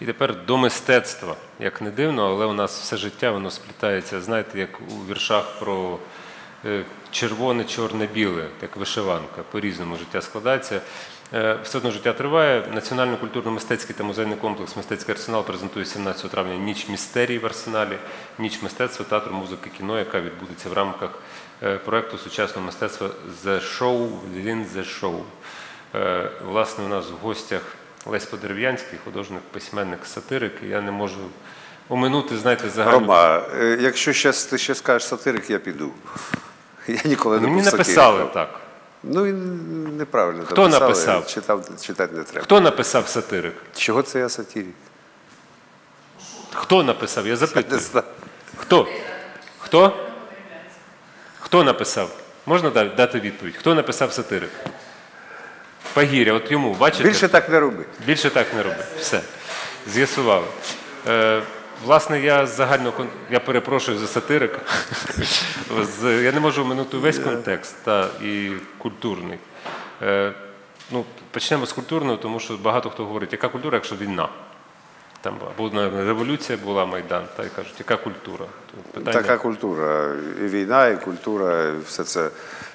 І тепер до мистецтва. Як не дивно, але у нас все життя воно сплітається, знаєте, як у віршах про е, червоне, чорне, біле, як вишиванка. По-різному життя складається. Е, Все одно життя триває. Національно культурно-мистецький та музейний комплекс Мистецький арсенал презентує 17 травня ніч містерії в арсеналі, ніч мистецтва, театру, музики, кіно, яка відбудеться в рамках е, проекту сучасного мистецтва The Show within the Show. Власне, у нас в гостях Лесь Подерев'янський, художник, письменник, сатирик. І Я не можу оминути, знаєте, загальну... Рома, е, якщо щас, ти ще скажеш сатирик, я піду. Я ніколи не Мені був написали сатириком. так. Ну і неправильно Хто написали, написав? Читав, читати не треба. Хто написав сатирик? Чого це я сатирик? Хто написав? Я запитую. Хто? Хто? Хто написав? Можна дати відповідь? Хто написав сатирик? Пагіря, от йому, бачите? Більше так не роби. Більше так не роби. Все. З'ясували. Е, власне, я загально я перепрошую за сатирика. Я не можу оминути весь контекст та і культурний. Е, ну, почнемо з культурного, тому що багато хто говорить, яка культура, якщо війна? Там або революція була Майдан, та й кажуть, яка культура? Питання- Така культура. І війна, і культура, і все це,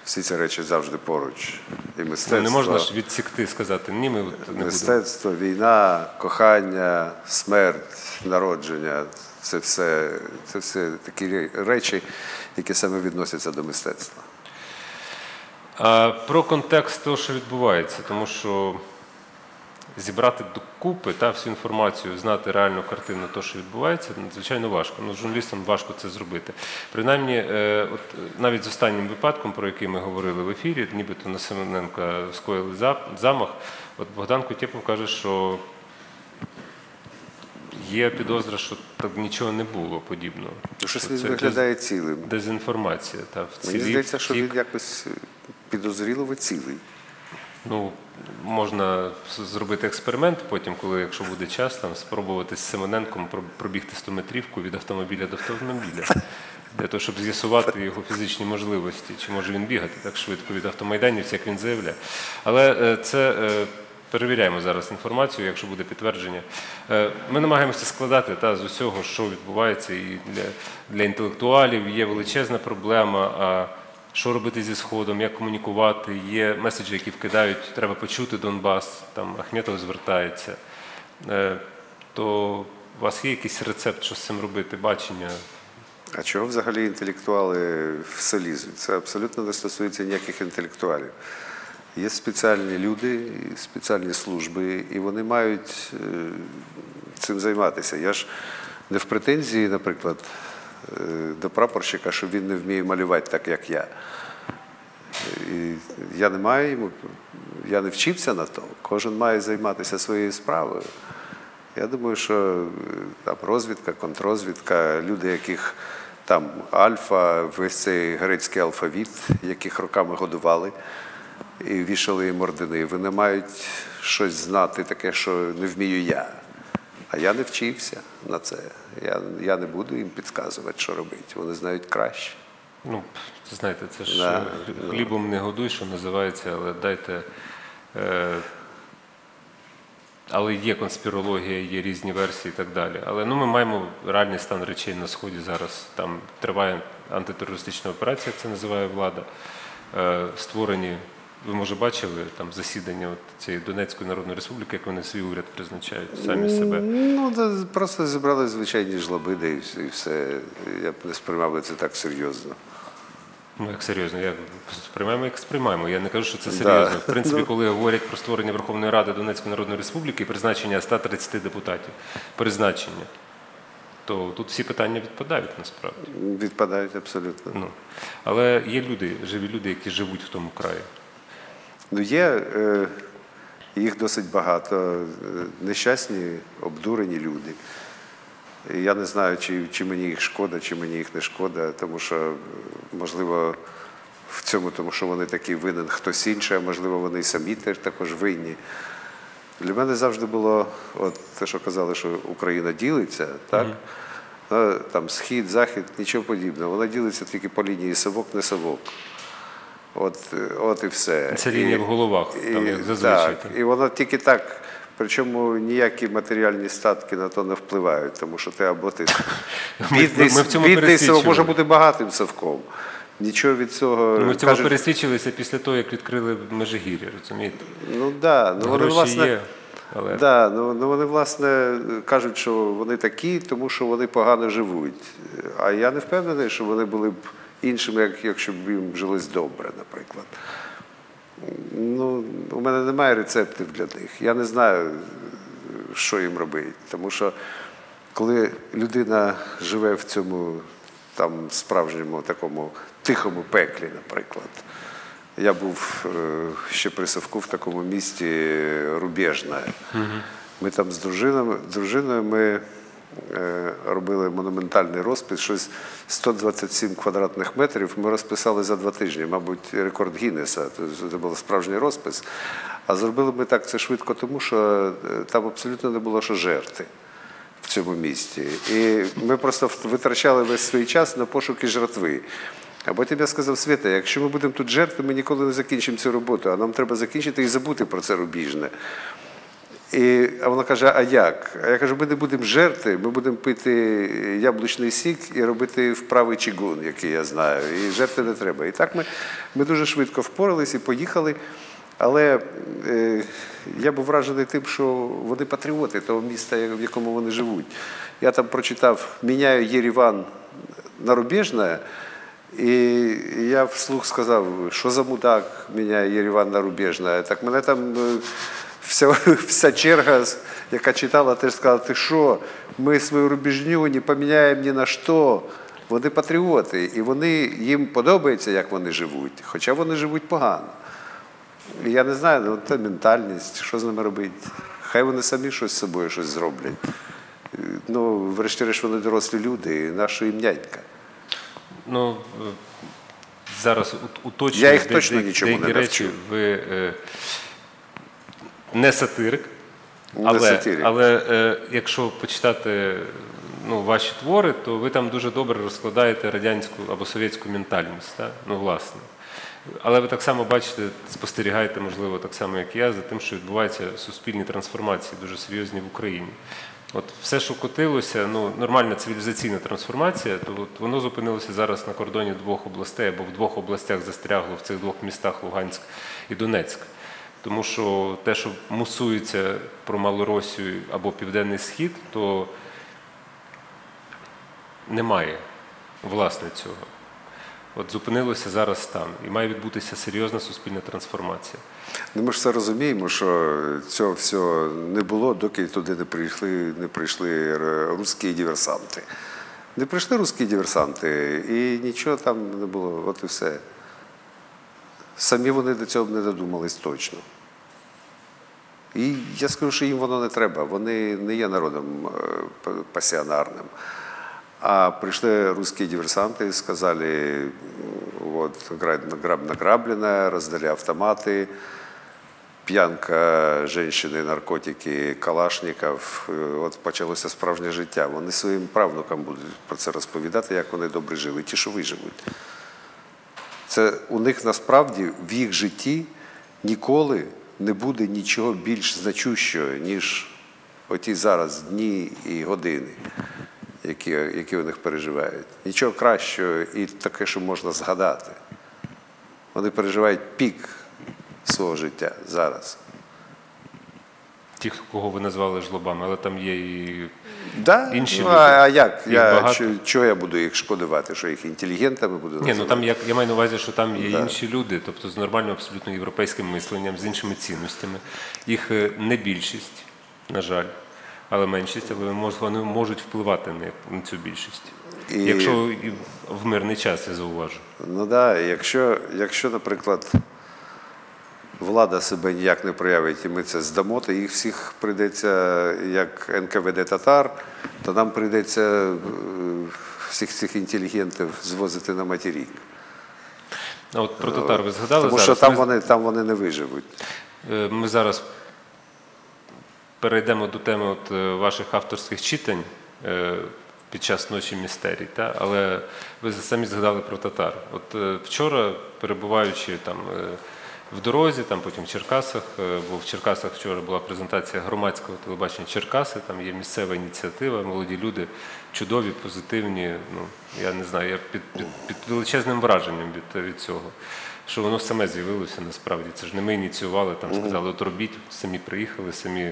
всі ці речі завжди поруч. І мистецтво. Ну, не можна ж відсікти, сказати, ні, ми от не будемо. Мистецтво, війна, кохання, смерть, народження це все, це все такі речі, які саме відносяться до мистецтва. А про контекст того, що відбувається, тому що зібрати докупи та всю інформацію, знати реальну картину того, що відбувається, надзвичайно важко. Ну, журналістам важко це зробити. Принаймні, е, от навіть з останнім випадком, про який ми говорили в ефірі, нібито на Семененка скоїли замах. От Богдан Кутєпов каже, що є підозра, що так нічого не було подібного. Ну, Що це виглядає цілим. дезінформація. Та, Мені здається, що він якось е, підозріливо цілий. Ну, можна зробити експеримент потім, коли, якщо буде час, там спробувати з Семененком про- пробігти 100 метрівку від автомобіля до автомобіля. Для того, щоб з'ясувати його фізичні можливості, чи може він бігати так швидко від автомайданівця, як він заявляє. Але е, це е, перевіряємо зараз інформацію, якщо буде підтвердження. Е, Ми намагаємося складати та, з усього, що відбувається, і для, для інтелектуалів є величезна проблема. А що робити зі сходом, як комунікувати? Є меседжі, які вкидають, треба почути Донбас, там Ахметов звертається. Е, То у вас є якийсь рецепт, що з цим робити, бачення? А чого взагалі інтелектуали в селі лізуть? Це абсолютно не стосується ніяких інтелектуалів. Є спеціальні люди, спеціальні служби, і вони мають е, цим займатися. Я ж не в претензії, наприклад, до прапорщика, що він не вміє малювати так, як я. І я не маю я не вчився на то. Кожен має займатися своєю справою. Я думаю, що е, там розвідка, контррозвідка, люди, яких там альфа, весь цей грецький алфавіт, яких роками годували і вішали їм ордени, вони мають щось знати, таке, що не вмію я. А я не вчився на це. Я, я не буду їм підказувати, що робити. Вони знають краще. Ну, це знаєте, це ж Да, е, хлібом не годуй, що називається, але дайте. Е, але є конспірологія, є різні версії і так далі. Але ну, ми маємо реальний стан речей на Сході зараз. Там триває антитерористична операція, як це називає влада. Е, створені, ви може бачили там засідання от цієї Донецької Народної Республіки, як вони свій уряд призначають самі себе. Ну, да, просто зібрали звичайні жлобиди і все- Я б не сприймав це так серйозно. Ну, як серйозно, як сприймаємо, як сприймаємо. Я не кажу, що це Да. серйозно. В принципі, коли говорять про створення Верховної Ради Донецької Народної Республіки і призначення 130 депутатів, призначення, то тут всі питання відпадають насправді. Відпадають абсолютно. Ну, але є люди, живі люди, які живуть в тому краї. Ну, є е, їх досить багато. е, Нещасні, обдурені люди. Я не знаю, чи, чи мені їх шкода, чи мені їх не шкода, тому що, е, можливо, в цьому, тому що вони такий винен хтось інший, а можливо, вони і самі теж також винні. Для мене завжди було, от те, що казали, що Україна ділиться, так? Ну, Там схід, захід, нічого подібного. Вона ділиться тільки по лінії совок, не совок. От, от і все. Це лінія І- в головах, там, як зазвичай, Так, і воно тільки так Причому ніякі матеріальні статки на то не впливають, тому що ти або ти бідний, ми в цьому бідний може бути багатим совком. Нічого від цього Ми в цьому кажуть, пересвідчилися після того, як відкрили Межигір'я, розумієте? Ну да, ну вони власне. є, але Да, ну, ну вони власне кажуть, що вони такі, тому що вони погано живуть. А я не впевнений, що вони були б іншими, як, якщо б їм жилось добре, наприклад. Ну, у мене немає рецептів для них. Я не знаю, що їм робити. Тому що коли людина живе в цьому там справжньому такому тихому пеклі, наприклад. Я був е, ще при Савку в такому місті Рубежне. Ми там з дружиною, дружиною ми е, робили монументальний розпис, щось 127 квадратних метрів. Ми розписали за два тижні, мабуть, рекорд Гіннеса. Це був справжній розпис. А зробили ми так це швидко, тому що е, там абсолютно не було що жерти в цьому місті. І ми просто витрачали весь свій час на пошуки жратви. А потім я сказав, Свята, якщо ми будемо тут жерти, ми ніколи не закінчимо цю роботу, а нам треба закінчити і забути про це рубіжне. І, а вона каже: а як? А я кажу, ми не будемо жерти, ми будемо пити яблучний сік і робити вправий чигун, який я знаю. І жерти не треба. І так ми, ми дуже швидко впорались і поїхали. Але е, я був вражений тим, що вони патріоти того міста, в якому вони живуть. Я там прочитав Міняю Єріван на Рубіжне, і я вслух сказав, що за мудак міняє Єріван на Рубіжне. Так мене там е, вся, вся черга, яка читала, теж сказала, ти що, ми свою рубіжню не поміняємо ні на що. Вони патріоти, і вони, їм подобається, як вони живуть, хоча вони живуть погано. І Я не знаю, ну це ментальність, що з ними робити. Хай вони самі щось з собою щось зроблять. Ну, врешті-решт, вони дорослі люди, і наша їм нянька. ну, е, зараз уточнюю Я їх де- точно де- нічому не речі. навчу. Ви е, не сатирик, Не але, сатирик. але е, якщо почитати ну, ваші твори, то ви там дуже добре розкладаєте радянську або совєтську ментальність. Так? Ну, власне. Але ви так само бачите, спостерігаєте, можливо, так само, як я, за тим, що відбуваються суспільні трансформації дуже серйозні в Україні. От все, що котилося, ну нормальна цивілізаційна трансформація, то от воно зупинилося зараз на кордоні двох областей, або в двох областях застрягло в цих двох містах Луганськ і Донецьк. Тому що те, що мусується про Малоросію або Південний Схід, то немає власне цього. От зупинилося зараз там, і має відбутися серйозна суспільна трансформація. Ну, ми ж все розуміємо, що цього всього не було, доки туди не прийшли, не прийшли русські диверсанти. Не прийшли русські диверсанти, і нічого там не було, от і все. Самі вони до цього б не додумались точно. І я скажу, що їм воно не треба. Вони не є народом е, пасіонарним. А пришли русские и сказали, вот, граб- награб- награблено, раздали автоматы, п'янка, женщини, наркотики, калашників. Е, От почалося справжнє життя. Вони своїм правнукам будуть про це розповідати, як вони добре жили, ті, що виживуть. Це у них насправді в їх житті ніколи не буде нічого більш значущого, ніж оті зараз дні і години, які, які у них переживають. Нічого кращого і таке, що можна згадати. Вони переживають пік свого життя зараз. Ті, кого ви назвали жлобами, але там є і Да? Інші ну, люди. а, як? Їх Я, багато. чого я буду їх шкодувати, що їх інтелігентами буду Ні, ну там як я маю на увазі, що там є Да. інші люди, тобто з нормальним абсолютно європейським мисленням, з іншими цінностями. Їх е, не більшість, на жаль, але меншість, але вони можуть впливати на, на цю більшість. І- Якщо в мирний час я зауважу. Ну так, да, якщо, якщо, наприклад, влада себе ніяк не проявить, і ми це здамо, то їх всіх прийдеться, як НКВД татар, то нам прийдеться е, всіх цих інтелігентів звозити на материк. А от про татар ви згадали Тому зараз? що там вони, там вони не виживуть. Е, Ми зараз перейдемо до теми от е, ваших авторських читань під час ночі містерій. Та? Але ви самі згадали про татар. От вчора, перебуваючи там в дорозі, там потім в Черкасах, е, бо в Черкасах вчора була презентація громадського телебачення Черкаси, там є місцева ініціатива, молоді люди, чудові, позитивні. Ну, я не знаю, я під, під, під величезним враженням від, від цього. Що воно саме з'явилося насправді. Це ж не ми ініціювали, там сказали, от робіть, самі приїхали, самі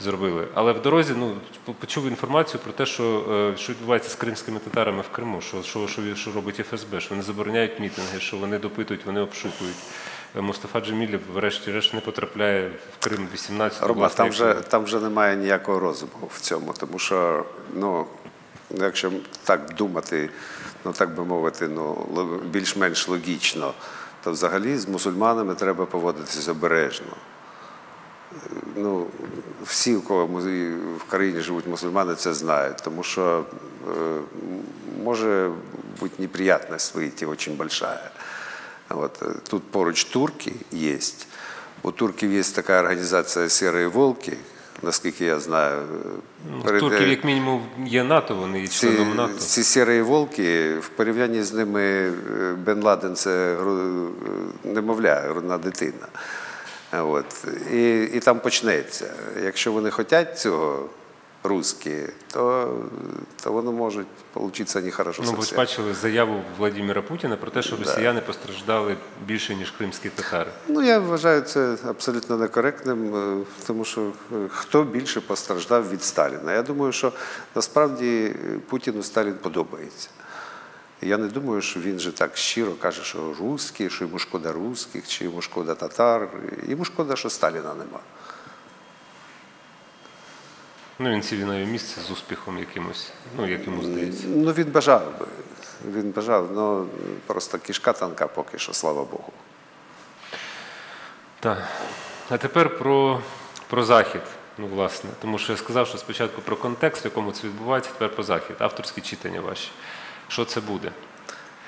зробили. Але в дорозі ну, почув інформацію про те, що, е, що відбувається з кримськими татарами в Криму, що, що, що, що робить ФСБ, що вони забороняють мітинги, що вони допитують, вони обшукують. Мустафа Джемілєв, врешті-решт, не потрапляє в Крим 18 Рома, там вже, там вже немає ніякого розуму в цьому, тому що, ну, якщо так думати, ну так би мовити, ну, більш-менш логічно, то взагалі з мусульманами треба поводитися обережно. Ну, всі, у кого в країні живуть мусульмани, це знають, тому що е, може бути неприятность выйти очень большая. Вот. э, Тут поруч турки есть. У турків є така організація «Сірі волки», наскільки я знаю. Перед- Турків, як мінімум, є НАТО, вони є членом НАТО. ці сірі волки в порівнянні з ними е, Бен Ладен це е, немовля, грудна дитина. От. І, і там почнеться. Якщо вони хочуть цього, русські, то, то воно може получитися нехорошо Ну, ви ж бачили заяву Владимира Путіна про те, що росіяни постраждали більше, ніж кримські татари. Ну, я вважаю це абсолютно некоректним, е, тому що е, хто більше постраждав від Сталіна? Я думаю, що насправді е, Путіну Сталін подобається. Я не думаю, що він же так щиро каже, що русські, що йому шкода русських, чи йому шкода татар. Йому шкода, що Сталіна нема. Ну, він цивільне місце з успіхом якимось, ну, як йому здається. Ну, він бажав би. Він бажав, ну просто кішка танка поки що, слава Богу. Так. А тепер про, про захід. Ну, власне, тому що я сказав, що спочатку про контекст, в якому це відбувається, тепер про захід. Авторські читання ваші. Що це буде?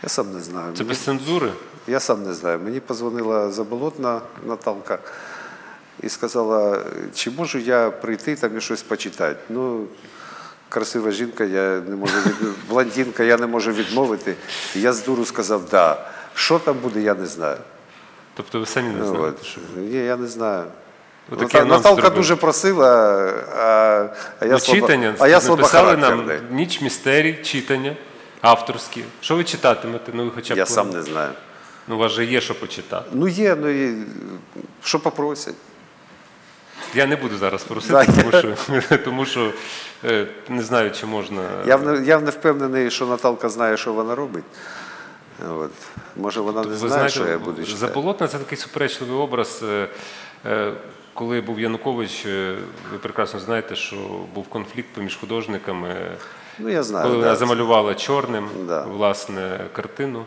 Я сам не знаю. Це Мені- без цензури? Я сам не знаю. Мені позвонила заболотна Наталка і сказала, чи можу я прийти там і щось почитати. Ну, красива жінка, я не можу від... блондинка, я не можу відмовити. І я з дуру сказав, да. Що там буде, я не знаю. Тобто ви самі не Ну, знаєте, що. Ні, я не знаю. Отакий Наталка зробив. дуже просила, а, а я Ну, слабо, читання, а я написали нам ніч містерій, читання, авторські. Що ви читатимете? Ну, ви хоча б Я сам не знаю. Ну, у вас же є що почитати. Ну є, ну і що попросять. Я не буду зараз просити, тому що, тому що е, не знаю, чи можна. Я, в- я не впевнений, що Наталка знає, що вона робить. От. Може, вона не Ви знає, знаєте, що я буду читати. Заболотна це такий суперечливий образ. Е, е, Коли був Янукович, ви прекрасно знаєте, що був конфлікт поміж художниками. Ну, я знаю. Коли вона замалювала чорним Да. власне картину,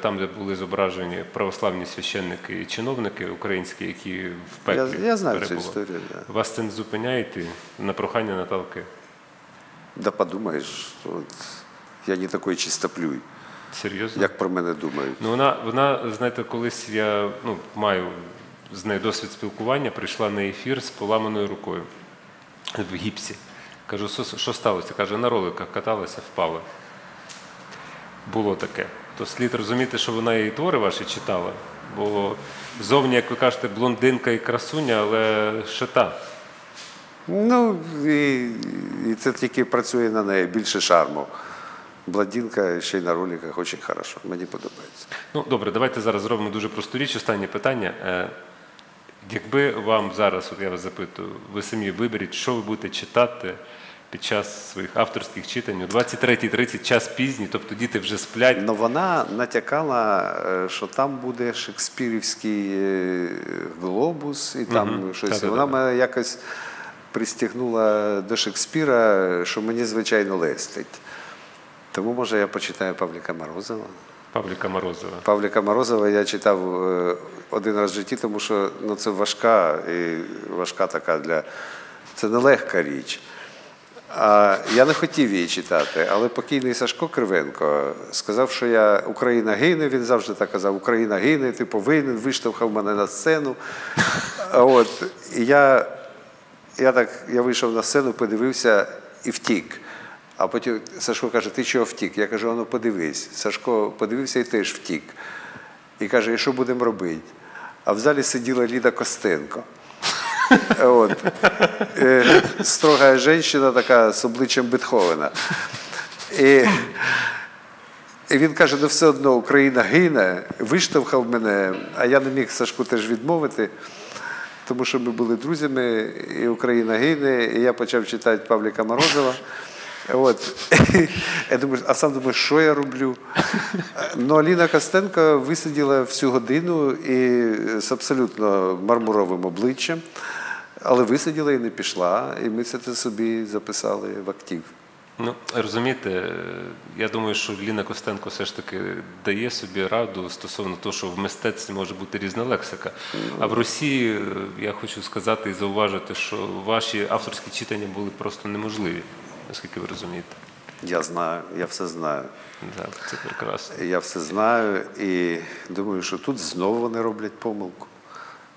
там, де були зображені православні священники і чиновники українські, які в пеклі Я- я знаю цю перебували. історію, да. Вас це не зупиняє йти на прохання Наталки? Да подумаєш, от, я не такий чистоплюй, Серйозно? як про мене думають. Ну, вона, вона, знаєте, колись я ну, маю з нею досвід спілкування, прийшла на ефір з поламаною рукою в гіпсі. Кажу, «Що- що сталося? Каже, на роликах каталася, впала. Було таке. То слід розуміти, що вона і твори ваші читала. Бо зовні, як ви кажете, блондинка і красуня, але шита. Ну, і, і це тільки працює на неї більше шарму. Бладінка ще й на роликах дуже хорошо. Мені подобається. Ну, добре, давайте зараз зробимо дуже просту річ. Останнє питання. Е, Якби вам зараз, от я вас запитую, ви самі виберіть, що ви будете читати під час своїх авторських читань о 23.30, час пізній, тобто діти вже сплять. Ну вона натякала, е, що там буде шекспірівський е, глобус, і там Мгм. щось. Та-та-та. Вона мене якось пристягнула до Шекспіра, що мені звичайно лестить. Тому може я почитаю Павліка Морозова. Павліка Морозова. Павліка Морозова я читав е, один раз в житті, тому що ну, це важка і важка така для. Це нелегка річ. А я не хотів її читати, але покійний Сашко Кривенко сказав, що я Україна гине. Він завжди так казав: Україна гине, ти повинен, виштовхав мене на сцену. От, і я, я так я вийшов на сцену, подивився і втік. А потім Сашко каже, ти чого втік? Я кажу, ну подивись. Сашко подивився і теж втік. І каже, і що будемо робити? а в залі сиділа Ліда Костенко. От. Е, Строга жінка така з обличчям Бетховена. І, і він каже: ну все одно Україна гине, виштовхав мене, а я не міг Сашку теж відмовити, тому що ми були друзями, і Україна гине, і я почав читати Павліка Морозова. От. Я думаю, а сам думаю, що я роблю? Ну, Аліна Костенко висиділа всю годину і з абсолютно мармуровим обличчям, але висиділа і не пішла, і ми це собі записали в актив. Ну, розумієте, я думаю, що Ліна Костенко все ж таки дає собі раду стосовно того, що в мистецтві може бути різна лексика. А в Росії е, я хочу сказати і зауважити, що ваші авторські читання були просто неможливі, наскільки ви розумієте. Я знаю, я все знаю. Так, це прекрасно. Я все знаю і думаю, що тут знову вони роблять помилку.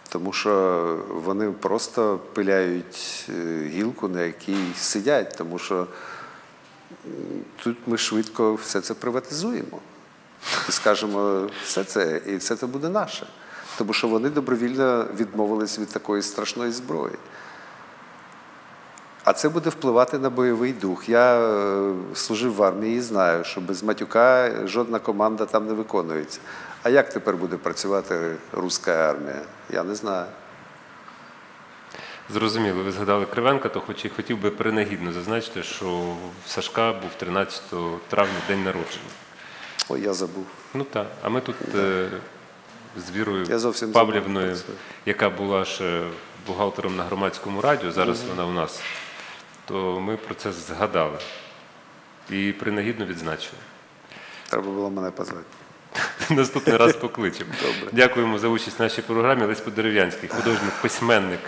Тому що вони просто пиляють е, гілку, на якій сидять, тому що тут ми швидко все це приватизуємо. І скажемо, все це, і все це буде наше. Тому що вони добровільно відмовились від такої страшної зброї. А це буде впливати на бойовий дух. Я е, служив в армії і знаю, що без матюка жодна команда там не виконується. А як тепер буде працювати руська армія? Я не знаю. Зрозуміло, ви згадали Кривенка, то хоч і хотів би принагідно зазначити, що в Сашка був 13 травня день народження. Ой, я забув. Ну так, а ми тут е, з Вірою Павлівною, яка була ще бухгалтером на громадському радіо, зараз вона у нас, то ми про це згадали і принагідно відзначили. Треба було мене позвати. Наступний раз покличемо. Добре. Дякуємо за участь в нашій програмі. Лесь Подерев'янський, художник, письменник,